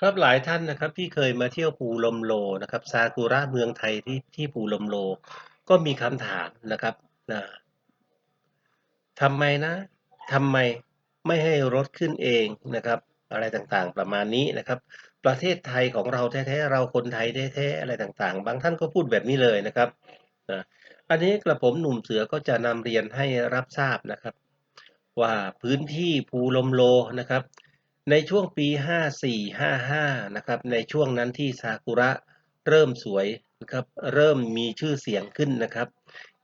ครับหลายท่านนะครับที่เคยมาเที่ยวภูลมโลนะครับซากุระเมืองไทยที่ที่ภูลมโล ก็มีคำถามนะครับนะทำไมนะทำไมไม่ให้รถขึ้นเองนะครับ อะไรต่างๆ ประมาณนี้นะครับ ประเทศไทยของเราแท้ๆเราคนไทยแท้ๆอะไรต่างๆ บางท่านก็พูดแบบนี้เลยนะครับนะอันนี้กระผมหนุ่มเสือก็จะนำเรียนให้รับทราบนะครับ ว่าพื้นที่ภูลมโลนะครับ ในช่วงปี 54-55 นะครับ ในช่วงนั้นที่ซากุระเริ่มสวยนะครับ เริ่มมีชื่อเสียงขึ้นนะครับ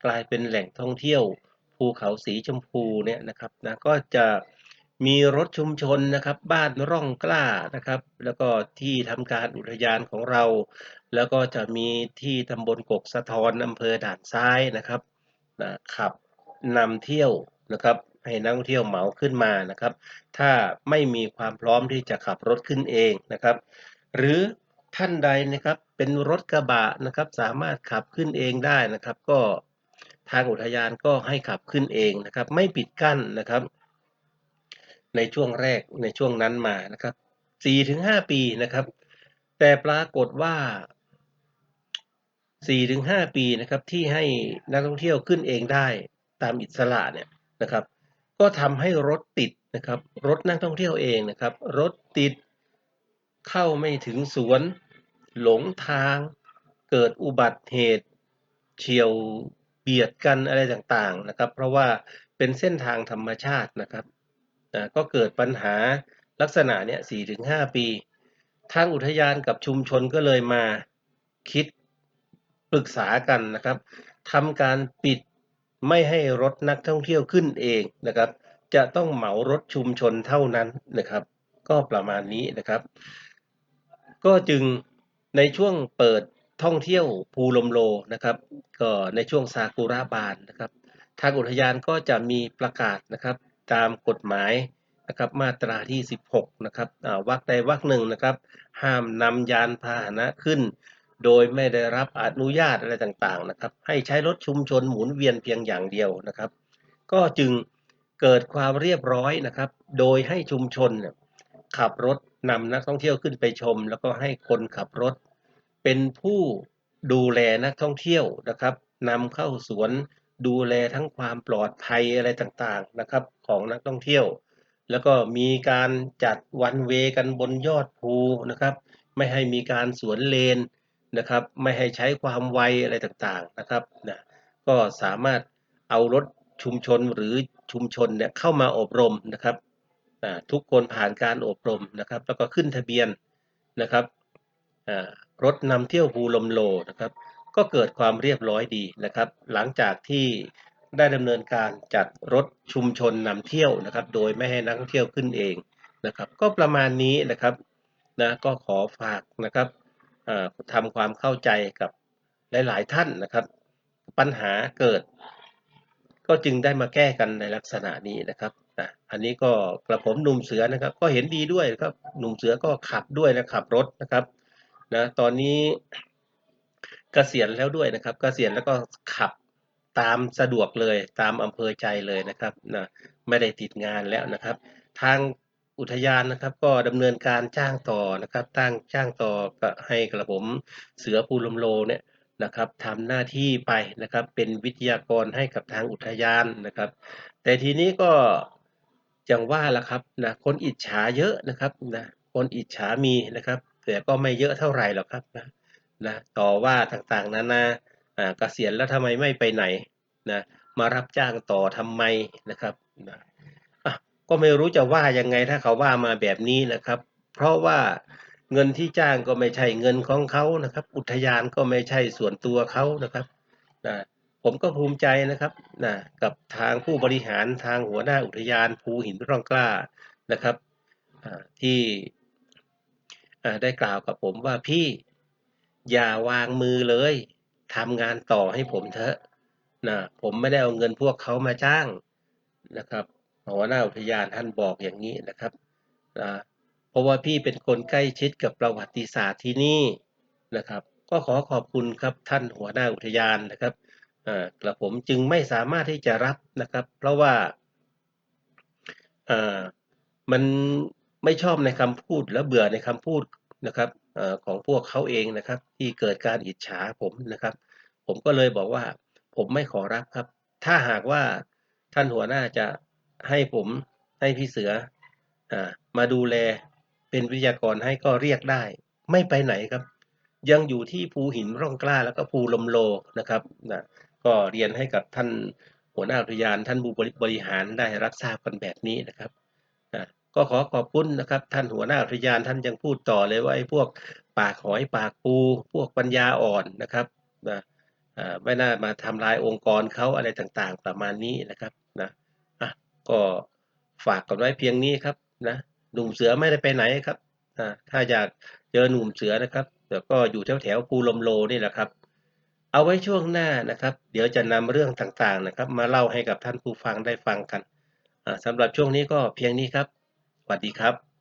กลายเป็นแหล่งท่องเที่ยวภูเขาสีชมพูเนี่ยนะครับนะก็จะมีรถชุมชนนะครับ บ้านร่องกล้านะครับ แล้วก็ที่ทำการอุทยานของเรา แล้วก็จะมีที่ตำบลกกสะทอนอำเภอด่านซ้ายนะครับนะขับนำเที่ยวนะครับ ให้นักท่องเที่ยวเหมาขึ้นมานะครับ ถ้าไม่มีความพร้อมที่จะขับรถขึ้นเองนะครับ หรือท่านใดนะครับเป็นรถกระบะนะครับ สามารถขับขึ้นเองได้นะครับ ก็ทางอุทยานก็ให้ขับขึ้นเองนะครับ ไม่ปิดกั้นนะครับ ในช่วงแรกในช่วงนั้นมานะครับ4-5 ปีนะครับ แต่ปรากฏว่า4-5 ปีนะครับที่ให้นักท่องเที่ยวขึ้นเองได้ตามอิสระเนี่ยนะครับ ก็ทำให้รถติดนะครับ รถนักท่องเที่ยวเองนะครับ รถติดเข้าไม่ถึงสวน หลงทาง เกิดอุบัติเหตุเฉียวเบียดกันอะไรต่างๆนะครับ เพราะว่าเป็นเส้นทางธรรมชาตินะครับนะก็เกิดปัญหาลักษณะเนี้ย4-5ปี ทางอุทยานกับชุมชนก็เลยมาคิดปรึกษากันนะครับทำการปิด ไม่ให้รถนักท่องเที่ยวขึ้นเองนะครับ จะต้องเหมารถชุมชนเท่านั้นนะครับ ก็ประมาณนี้นะครับ ก็จึงในช่วงเปิดท่องเที่ยวภูลมโลนะครับ ก็ในช่วงซากุระบานนะครับ ทางอุทยานก็จะมีประกาศนะครับ ตามกฎหมายนะครับมาตราที่ 16 นะครับอ่าวรรคใดวรรคหนึ่งนะครับ ห้ามนำยานพาหนะขึ้น โดยไม่ได้รับอนุญาตอะไรต่างๆนะครับ ให้ใช้รถชุมชนหมุนเวียนเพียงอย่างเดียวนะครับ ก็จึงเกิดความเรียบร้อยนะครับ โดยให้ชุมชนขับรถนำนักท่องเที่ยวขึ้นไปชม แล้วก็ให้คนขับรถ เป็นผู้ดูแลนักท่องเที่ยวนะครับนำเข้าสวนดูแลทั้งความปลอดภัยอะไรต่างๆนะครับของนักท่องเที่ยว แล้วก็มีการจัดวันเวกันบนยอดภูนะครับ ไม่ให้มีการสวนเลน นะครับ ไม่ให้ใช้ความไวอะไรต่างๆนะครับนะก็สามารถเอารถชุมชนหรือชุมชนเนี่ยเข้ามาอบรมนะครับทุกคนผ่านการอบรมนะครับ แล้วก็ขึ้นทะเบียนนะครับรถนำเที่ยวภูลมโลนะครับ ก็เกิดความเรียบร้อยดีนะครับ หลังจากที่ได้ดำเนินการจัดรถชุมชนนำเที่ยวนะครับ โดยไม่ให้นักท่องเที่ยวขึ้นเองนะครับ ก็ประมาณนี้นะครับนะก็ขอฝากนะครับ ทำความเข้าใจกับหลาย ๆ ท่านนะครับ ปัญหาเกิด ก็จึงได้มาแก้กันในลักษณะนี้นะครับนะอันนี้ก็กระผมหนุ่มเสือนะครับ ก็เห็นดีด้วยครับหนุ่มเสือก็ขับด้วยนะขับรถนะครับนะตอนนี้เกษียณแล้วด้วยนะครับเกษียณแล้วก็ขับตามสะดวกเลยตามอำเภอใจเลยนะครับนะไม่ได้ติดงานแล้วนะครับ ทาง อุทยานนะครับก็ดำเนินการจ้างต่อนะครับตั้งจ้างต่อก็ให้กระผมเสือภูลมโลเนี่ยนะครับทำหน้าที่ไปนะครับเป็นวิทยากรให้กับทางอุทยานนะครับ แต่ทีนี้ก็อย่างว่าละครับนะคนอิจฉาเยอะนะครับนะคนอิจฉามีนะครับ แต่ก็ไม่เยอะเท่าไหร่หรอกครับนะนะต่อว่าต่างๆนานาอ่าเกษียณแล้วทำไมไม่ไปไหนนะมารับจ้างต่อทำไมนะครับนะ ก็ไม่รู้จะว่ายังไงถ้าเขาว่ามาแบบนี้นะครับ เพราะว่าเงินที่จ้างก็ไม่ใช่เงินของเขานะครับ อุทยานก็ไม่ใช่ส่วนตัวเขานะครับนะผมก็ภูมิใจนะครับนะกับทางผู้บริหารทางหัวหน้าอุทยานภูหินร่องกล้านะครับที่ได้กล่าวกับผมว่าพี่อย่าวางมือเลยทำงานต่อให้ผมเถอะนะผมไม่ได้เอาเงินพวกเขามาจ้างนะครับ หัวหน้าอุทยานท่านบอกอย่างนี้นะครับนะเพราะว่าพี่เป็นคนใกล้ชิดกับประวัติศาสตร์ที่นี่นะครับ ก็ขอขอบคุณครับท่านหัวหน้าอุทยานนะครับอ่ากระผมจึงไม่สามารถที่จะรับนะครับ เพราะว่าอ่ามันไม่ชอบในคำพูดและเบื่อในคำพูดนะครับอ่อของพวกเขาเองนะครับ ที่เกิดการอิจฉาผมนะครับ ผมก็เลยบอกว่า ผมไม่ขอรับครับ ถ้าหากว่าท่านหัวหน้าจะ ให้ผมให้พี่เสืออมาดูแลเป็นวิทยากรให้ก็เรียกได้ ไม่ไปไหนครับ ยังอยู่ที่ภูหินร่องกล้าแล้วก็ภูลมโลนะครับนะก็เรียนให้กับท่านหัวหน้าอุทยานท่านผู้บริหารได้รับทราบกันแบบนี้นะครับนะก็ขอขอบคุณนะครับ ท่านหัวหน้าอุทยานท่านยังพูดต่อเลยว่าไอ้พวกปากหอยปากปู พวกปัญญาอ่อนนะครับนะไม่น่ามาทำลายองค์กรเขาอะไรต่างๆ ประมาณนี้นะครับ ก็ฝากกันไว้เพียงนี้ครับนะหนุ่มเสือไม่ได้ไปไหนครับนะถ้าอยากเจอหนุ่มเสือนะครับเดี๋ยวก็อยู่แถวแถวๆภูลมโลนี่แหละครับ เอาไว้ช่วงหน้านะครับ เดี๋ยวจะนำเรื่องต่างๆนะครับ มาเล่าให้กับท่านผู้ฟังได้ฟังกันสำสำหรับช่วงนี้ก็เพียงนี้ครับสวัสดีครับ